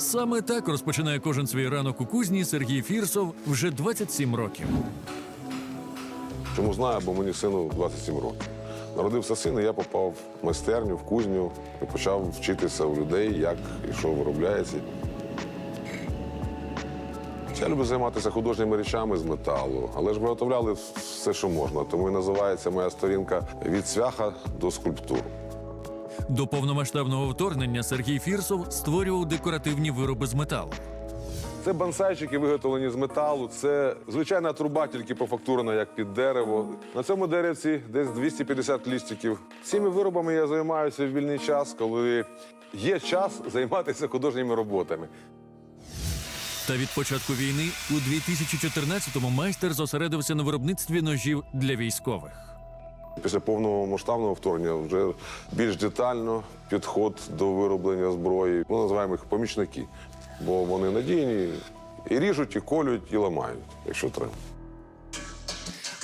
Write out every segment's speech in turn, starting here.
Саме так розпочинає кожен свій ранок у кузні Сергій Фірсов вже 27 років. Чому знаю, бо мені сину 27 років. Народився син, і я попав в майстерню, в кузню і почав вчитися у людей, як і що виробляється. Я люблю займатися художніми речами з металу, але ж виготовляли все, що можна. Тому і називається моя сторінка від цвяха до скульптур. До повномасштабного вторгнення Сергій Фірсов створював декоративні вироби з металу. Це бонсайчики, виготовлені з металу. Це звичайна труба, тільки пофактурена, як під дерево. На цьому деревці десь 250 лістиків. Цими виробами я займаюся в вільний час, коли є час займатися художніми роботами. Та від початку війни у 2014-му майстер зосередився на виробництві ножів для військових. Після повного масштабного вторгнення вже більш детально підход до вироблення зброї. Ми називаємо їх помічники, бо вони надійні і ріжуть, і колють, і ламають, якщо треба.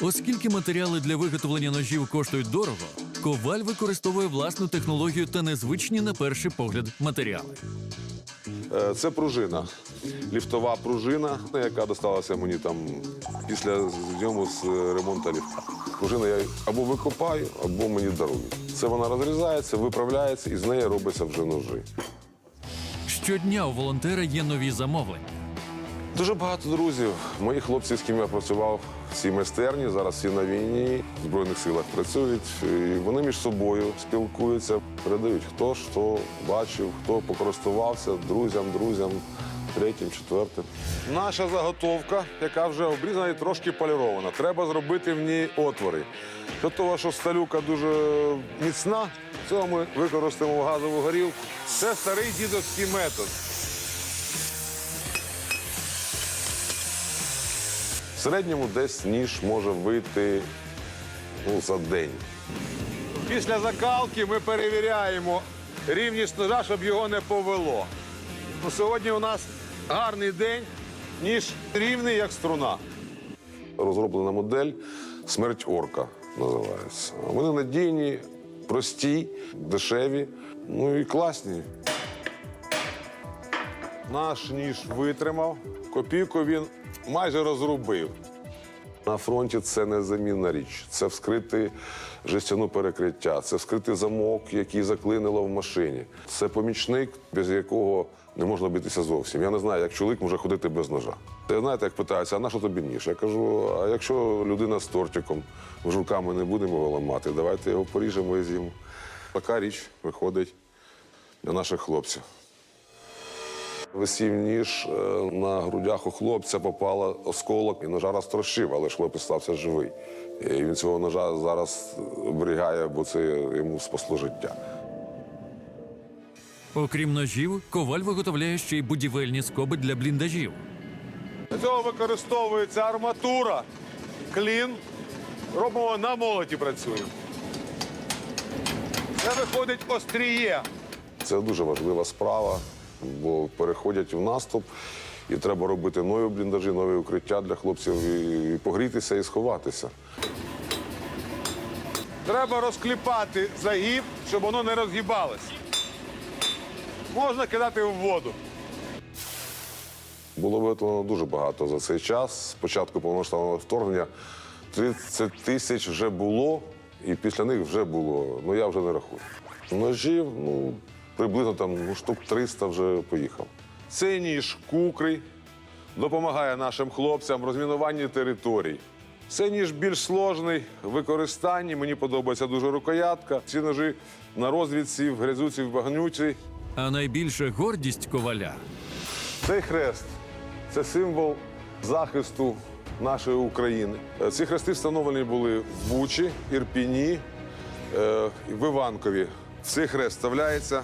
Оскільки матеріали для виготовлення ножів коштують дорого, коваль використовує власну технологію та незвичні на перший погляд матеріали. Е, Це пружина, ліфтова пружина, яка досталася мені там після зйому з ремонту ліфта. Пружина я або викопаю, або мені дарують. Це вона розрізається, виправляється, і з неї робиться вже ножі. Щодня у волонтера є нові замовлення. Дуже багато друзів. Мої хлопці, з ким я працював в цій майстерні, зараз всі на війні, в Збройних силах працюють. І вони між собою спілкуються, передають, хто що бачив, хто покористувався друзям, друзям, третім, четвертим. Наша заготовка, яка вже обрізана і трошки полірована. Треба зробити в ній отвори. До того, що сталюка дуже міцна, цього ми використаємо газову горілку. Це старий дідовський метод. В середньому десь ніж може вийти ну, за день. Після закалки ми перевіряємо рівність ножа, щоб його не повело. Ну, сьогодні у нас гарний день, ніж рівний, як струна. Розроблена модель Смерть орка називається. Вони надійні, прості, дешеві, ну і класні. Наш ніж витримав, копійку він майже розрубив. На фронті це незамінна річ. Це вскрити жестяну перекриття, це вскрити замок, який заклинило в машині. Це помічник, без якого не можна битися зовсім. Я не знаю, як чоловік може ходити без ножа. Ви знаєте, як питаються, а на що тобі ніж? Я кажу, а якщо людина з тортиком, ми ж руками не будемо його ламати, давайте його поріжемо і з'їмо. Така річ виходить для наших хлопців. Висів ніж е, на грудях у хлопця попала осколок і ножа розтрощив, але ж хлопець стався живий. І він цього ножа зараз оберігає, бо це йому спасло життя. Окрім ножів, коваль виготовляє ще й будівельні скоби для бліндажів. Для цього використовується арматура, клін. Робимо на молоті працюємо. Це виходить остріє. Це дуже важлива справа, бо переходять в наступ, і треба робити нові бліндажі, нові укриття для хлопців і, і погрітися і сховатися. Треба розкліпати загиб, щоб воно не розгибалось. Можна кидати в воду. Було виготовлено дуже багато за цей час. З початку повномасштабного вторгнення 30 тисяч вже було, і після них вже було. Ну я вже не рахую. Ножів, ну, приблизно там ну, штук 300 вже поїхав. Цей ніж кукрий допомагає нашим хлопцям в розмінуванні територій. Цей ніж більш сложний в використанні. Мені подобається дуже рукоятка. Ці ножі на розвідці, в грязюці, в багнюці. А найбільша гордість коваля Цей хрест це символ захисту нашої України. Е, Ці хрести встановлені були в Бучі, Ірпіні, е, в Іванкові. Цей хрест вставляється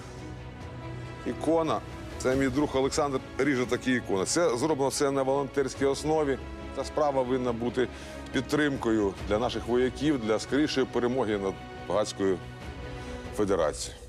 ікона. Це мій друг Олександр ріже такі ікони. Це зроблено все на волонтерській основі. Ця справа винна бути підтримкою для наших вояків для скорішої перемоги над багатською федерацією.